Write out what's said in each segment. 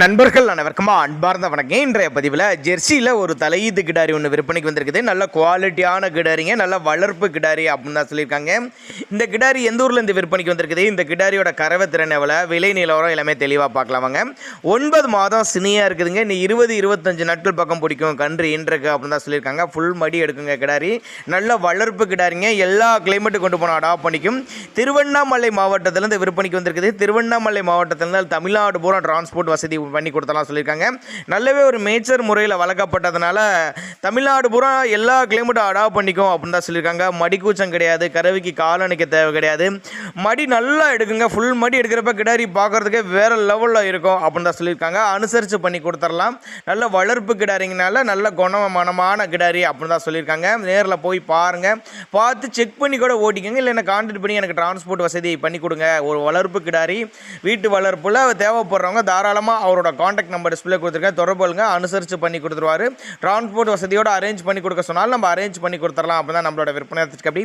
நண்பர்கள் அனைவருக்குமா அன்பார்ந்த வணக்கம். இன்றைய பதிவில் ஜெர்சியில் ஒரு தலையீத்து கிடாரி ஒன்று விற்பனைக்கு வந்திருக்குது. நல்ல குவாலிட்டியான கிடாரிங்க நல்ல வளர்ப்பு கிடாரி அப்படின்னு தான் சொல்லியிருக்காங்க. இந்த கிடாரி எந்த ஊரில் இந்த விற்பனைக்கு வந்திருக்குது? இந்த கிடாரியோட கறவை திறன் எவ்வளோ விலை நிலவரம் எல்லாமே தெளிவாக பார்க்கலாம் வாங்க. ஒன்பது மாதம் சினியாக இருக்குதுங்க. இன்னும் இருபது இருபத்தஞ்சு நாட்கள் பக்கம் பிடிக்கும் கன்று இன்றைக்கு அப்படின்னு தான் சொல்லியிருக்காங்க. ஃபுல் மடி எடுக்குங்க கிடாரி. நல்ல வளர்ப்பு கிடாரிங்க. எல்லா கிளைமேட்டு கொண்டு போனால் அடாப்ட் பண்ணிக்கும். திருவண்ணாமலை மாவட்டத்திலேருந்து விற்பனைக்கு வந்திருக்குது. திருவண்ணாமலை மாவட்டத்திலேருந்து தமிழ்நாடு பூரா டிரான்ஸ்போர்ட் வசதி பண்ணி கொடுத்தலாம் சொல்லியிருக்காங்க. நல்லவே ஒரு மேய்ச்சர் முறையில் வளர்க்கப்பட்டதுனால தமிழ்நாடு பூரா எல்லா கிளைமேட்டும் அடாப்ட் பண்ணிக்கும் அப்படின்னு தான் சொல்லியிருக்காங்க. மடி கூச்சம் கிடையாது கருவிக்கு கால் அணைக்க தேவை கிடையாது. மடி நல்லா எடுக்குங்க ஃபுல் மடி எடுக்கிறப்ப கிடாரி பார்க்குறதுக்கே வேறு லெவலில் இருக்கும் அப்படின்னு தான் சொல்லியிருக்காங்க. அனுசரித்து பண்ணி கொடுத்துடலாம் நல்ல வளர்ப்பு கிடாரிங்கனால நல்ல குணமனமான கிடாரி அப்படின்னு தான் சொல்லியிருக்காங்க. நேரில் போய் பாருங்கள் பார்த்து செக் பண்ணி கூட ஓட்டிக்கோங்க. இல்லை என்ன கான்டாக்ட் பண்ணி எனக்கு டிரான்ஸ்போர்ட் வசதி பண்ணி கொடுங்க. ஒரு வளர்ப்பு கிடாரி வீட்டு வளர்ப்பில் தேவைப்படுறவங்க தாராளமாக அவரோட காண்டாக்ட் நம்பர் டிஸ்பிளே கொடுத்துருக்கேன். தொடர்பு கொள்ளுங்க. அனுசரித்து பண்ணி கொடுத்துருவாரு. டிரான்ஸ்போர்ட் வசதியோட அரேஞ்ச் பண்ணி கொடுக்க சொன்னாலும் நம்ம அரேஞ்ச் பண்ணி கொடுத்துடலாம் அப்போ தான் நம்மளோட விற்பனை அப்படி.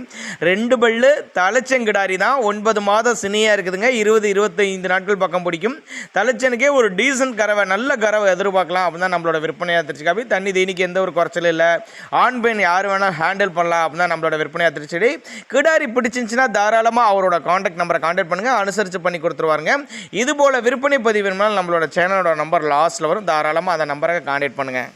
ரெண்டு பல்லு தலைச்செங்கிடாரி தான். ஒன்பது மாதம் சினியாக இருக்குதுங்க. இருபது இருபத்தைந்து நாட்கள் பக்கம் பிடிக்கும். தலைச்சனுக்கே ஒரு டீசன்ட் கறவை நல்ல கறவை எதிர்பார்க்கலாம். அப்போ தான் நம்மளோட விற்பனையாக அப்படி. தண்ணி தீனிக்கு எந்த ஒரு குறைச்சலும் இல்லை. ஆண் பெண் யார் வேணால் ஹேண்டில் பண்ணலாம். அப்போ தான் நம்மளோட விற்பனையாக திருச்சி கிடாரி பிடிச்சிருந்துச்சுன்னா தாராளமாக அவரோட காண்டாக்ட் நம்பரை காண்டாக்ட் பண்ணுங்கள் அனுசரித்து பண்ணி கொடுத்துருவாருங்க. இது போல் விற்பனை பதிவு வேணும்னாலும் நம்மளோட சேனலோட நம்பர் லாஸ்ட்டில் வரும். தாராளமாக அந்த நம்பரை காண்டாக்ட் பண்ணுங்கள்